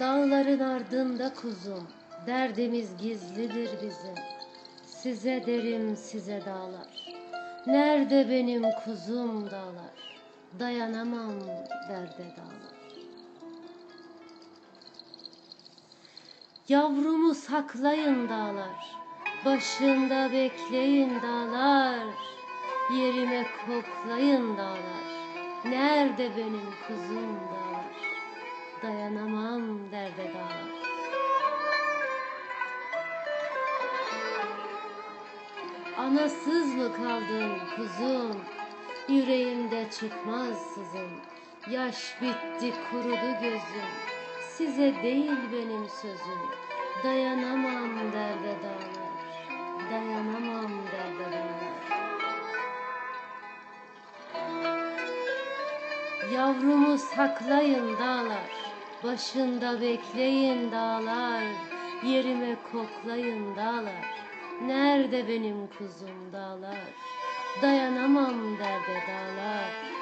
Dağların ardında kuzum, derdimiz gizlidir bizim. Size derim size dağlar, nerede benim kuzum dağlar? Dayanamam derde dağlar. Yavrumu saklayın dağlar, başında bekleyin dağlar. Yerime koklayın dağlar, nerede benim kuzum dağlar? Anasız mı kaldın kuzum? Yüreğimde çıkmaz sızım. Yaş bitti kurudu gözüm. Size değil benim sözüm. Dayanamam derde dağlar. Dayanamam derde dağlar. Yavrumu saklayın dağlar, başında bekleyin dağlar, yerime koklayın dağlar. Nerede benim kuzum dağlar? Dayanamam derde dağlar.